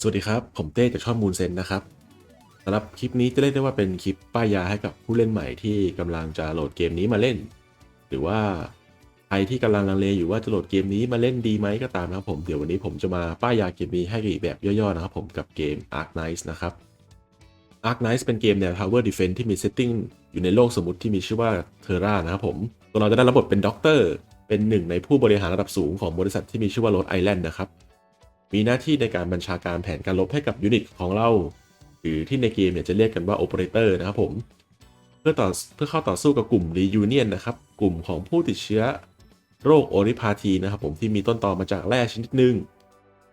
สวัสดีครับ ผมเต้จากช่องมูนเซนนะครับสำหรับคลิปนี้จะเรียกได้ว่าเป็นคลิปป้ายยาให้กับผู้เล่นใหม่ที่กำลังจะโหลดเกมนี้มาเล่น หรือว่าใครที่กำลังลังเลอยู่ว่าจะโหลดเกมนี้มาเล่นดีไหมก็ตามนะครับผมเดี๋ยววันนี้ผมจะมาป้ายยาเกมนี้ให้อีกแบบย่อๆนะครับผมกับเกม Ark Knights นะครับ Ark Knights เป็นเกมแนว Tower Defense ที่มีเซตติ้งอยู่ในโลกสมมติที่มีชื่อว่า Terra นะครับผมตัวเราจะได้รับบทเป็นด็อกเตอร์เป็นหนึ่งในผู้บริหารระดับสูงของบริษัทที่มีชื่อว่า Rhode Island นะครับ มีหน้าที่ในการบัญชาการแผนการรบให้กับยูนิตของเรา หรือที่ในเกมเนี่ยจะเรียกกันว่าโอเปอเรเตอร์นะครับผม เพื่อต่อเพื่อเข้าต่อสู้กับกลุ่มรียูเนียนนะครับ กลุ่มของผู้ติดเชื้อโรคโอริพาทีนะครับผมที่มีต้นตอมาจากแร่ชนิดหนึ่ง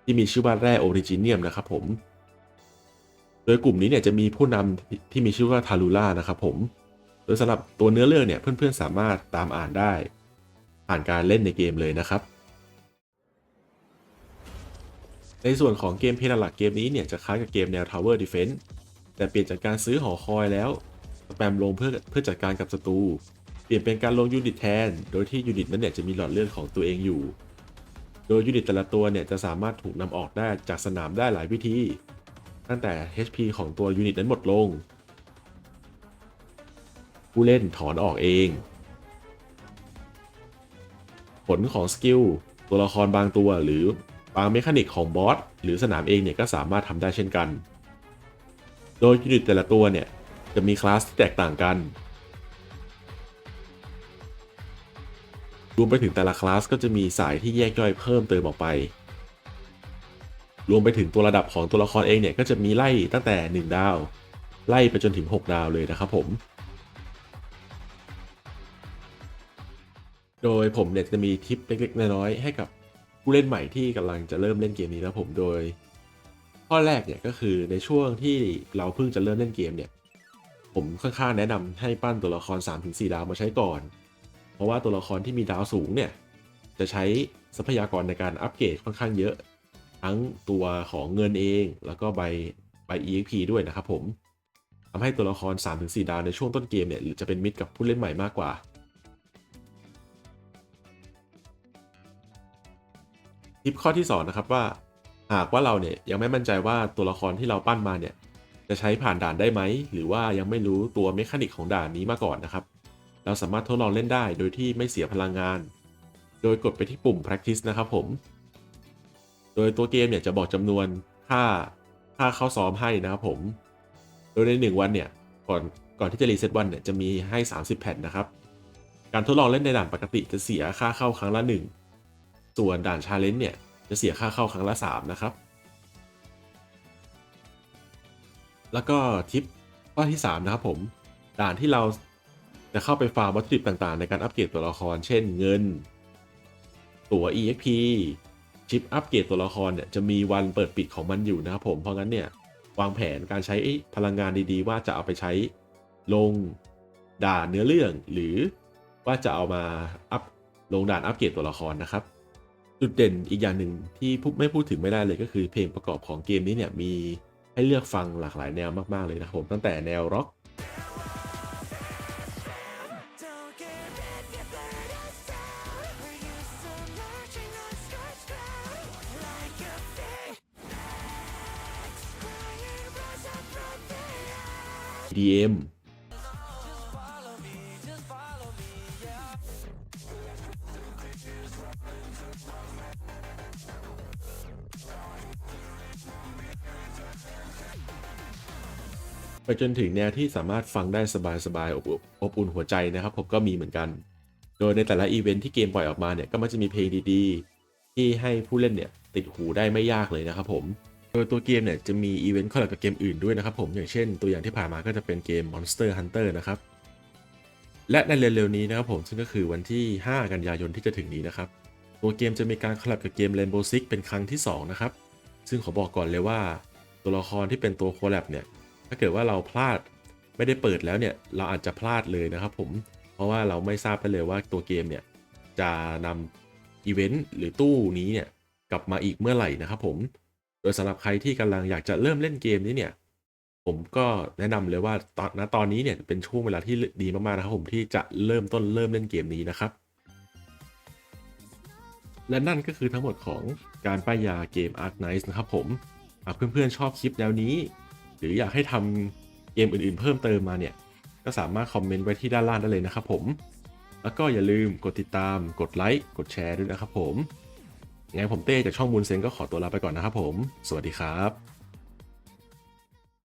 ที่มีชื่อว่าแร่โอริจิเนียมนะครับผม โดยกลุ่มนี้เนี่ยจะมีผู้นำที่มีชื่อว่าทารูล่านะครับผม โดยสำหรับตัวเนื้อเรื่องเนี่ยเพื่อนๆสามารถตามอ่านได้ ผ่านการเล่นในเกมเลยนะครับ ในส่วนของเกมเพลย์หลักเกมนี้เนี่ยจะคล้ายกับเกมแนว Tower Defense แต่เปลี่ยนจากการซื้อหอคอยแล้วสแปมลงเพื่อเพื่อจัดการกับศัตรูเปลี่ยนเป็นการลงยูนิตแทน โดยที่ยูนิตนั้นเนี่ยจะมีหลอดเลือดของตัวเองอยู่ โดยยูนิตแต่ละตัวเนี่ยจะสามารถถูกนำออกได้จากสนามได้หลายวิธี ตั้งแต่ HP ของตัวยูนิตนั้นหมดลง ผู้เล่นถอนออกเอง ผลของสกิลตัวละครบางตัวหรือ บางเมคานิกของบอสหรือสนามเองเนี่ยก็สามารถทำได้เช่นกัน โดยยูนิตแต่ละตัวเนี่ยจะมีคลาสที่แตกต่างกัน รวมไปถึงแต่ละคลาสก็จะมีสายที่แยกย่อยเพิ่มเติมออกไป รวมไปถึงตัวระดับของตัวละครเองเนี่ยก็จะมีไล่ตั้งแต่ 1 ดาว ไล่ไปจนถึง 6 ดาวเลยนะครับผม โดยผมเนี่ยจะมีทิปเล็กๆน้อยๆให้กับ ผู้เล่นใหม่ที่กำลังจะเริ่มเล่นเกมนี้นะผมโดย ข้อแรกเนี่ยก็คือในช่วงที่เราเพิ่งจะเริ่มเล่นเกมเนี่ยผมค่อนข้างแนะนำให้ปั้นตัวละคร 3-4 ดาวมาใช้ก่อน เพราะว่าตัวละครที่มีดาวสูงเนี่ยจะใช้ทรัพยากรในการอัปเกรดค่อนข้างเยอะ ทั้งตัวของเงินเองแล้วก็ใบใบ EXP ด้วยนะครับผมทำให้ตัวละคร 3-4 ดาวในช่วงต้นเกมเนี่ยจะเป็นมิตรกับผู้เล่นใหม่มากกว่า ทิปข้อที่2นะครับว่า หากว่าเราเนี่ยยังไม่มั่นใจว่าตัวละครที่เราปั้นมาเนี่ยจะใช้ผ่านด่านได้ไหม หรือว่ายังไม่รู้ตัวเมคานิกของด่านนี้มาก่อนนะครับ เราสามารถทดลองเล่นได้โดยที่ไม่เสียพลังงาน โดยกดไปที่ปุ่ม practice นะครับผม โดยตัวเกมเนี่ยจะบอกจำนวนค่าค่าเข้าซ้อมให้นะครับผม โดยใน 1 วันเนี่ยก่อนก่อนที่จะรีเซ็ตวันเนี่ยจะมีให้ 30 แผ่นนะครับ การทดลองเล่นในด่านปกติจะเสียค่าเข้าครั้งละ 1 ส่วนด่านชาเลนจ์เนี่ย จะเสียค่าเข้าครั้งละ 3 นะครับ แล้วก็ทิปข้อที่ 3 นะครับผม ด่านที่เราจะเข้าไปฟาร์มวัตถุดิบต่างๆ ในการอัปเกรดตัวละคร เช่นเงิน ตั๋ว EXP ชิปอัปเกรดตัวละครเนี่ยจะมีวันเปิดปิดของมันอยู่นะครับผม เพราะงั้นเนี่ยวางแผนการใช้พลังงานดีๆ ว่าจะเอาไปใช้ลงด่านเนื้อเรื่องหรือว่าจะเอามาอัพลงด่านอัปเกรดตัวละครนะครับ จุดเด่นอีกอย่างหนึ่งที่ไม่พูดถึงไม่ได้เลยก็คือเพลงประกอบของเกมนี้เนี่ยมีให้เลือกฟังหลากหลายแนวมาก ๆ เลยนะครับผมตั้งแต่แนวร็อก Don't give in, you ไปจนถึงแนวที่สามารถฟังได้สบายๆอบอุ่นอบอุ่นหัวใจนะครับ ผมก็มีเหมือนกัน โดยในแต่ละอีเวนท์ที่เกมปล่อยออกมาเนี่ยก็มักจะมีเพลงดีๆ ที่ให้ผู้เล่นเนี่ยติดหูได้ไม่ยากเลยนะครับผมโดยตัวเกมเนี่ยจะมีอีเวนต์คอลแลบกับเกมอื่นด้วยนะครับผมอย่างเช่น ตัวอย่างที่ผ่านมาก็จะเป็นเกม Monster Hunter นะครับ และในเร็วๆนี้นะครับผมซึ่งก็คือวันที่ 5 กันยายนที่จะถึงนี้นะครับ ตัวเกมจะมีการคอลแลบกับเกม Rainbow Six เป็นครั้งที่ 2 นะครับ ซึ่งขอบอกก่อนเลยว่า ตัวละครที่เป็นตัวคอลแลบเนี่ย ถ้าเกิดว่าเราพลาดไม่ได้เปิดแล้วเนี่ยเราอาจจะพลาดเลยนะครับผม เพราะว่าเราไม่ทราบไปเลยว่าตัวเกมเนี่ยจะนำอีเวนต์หรือตู้นี้เนี่ยกลับมาอีกเมื่อไหร่นะครับผม โดยสำหรับใครที่กำลังอยากจะเริ่มเล่นเกมนี้เนี่ยผมก็แนะนำเลยว่าตอนณตอนนี้เนี่ยเป็นช่วงเวลาที่ดีมากๆนะครับผมที่จะเริ่มต้นเริ่มเล่นเกมนี้นะครับ และนั่นก็คือทั้งหมดของการป้ายยาเกม Ark Knights นะครับผมหากเพื่อนๆชอบคลิปแนวนี้ หรืออยากให้ทำเกมอื่นๆ เพิ่มเติมมาเนี่ย ก็สามารถคอมเมนต์ไว้ที่ด้านล่างได้เลยนะครับผม แล้วก็อย่าลืมกดติดตาม กดไลค์ กดแชร์ด้วยนะครับผมยังไงผมเต้จากช่องมูลเซนก็ขอตัวลาไปก่อนนะครับผม สวัสดีครับ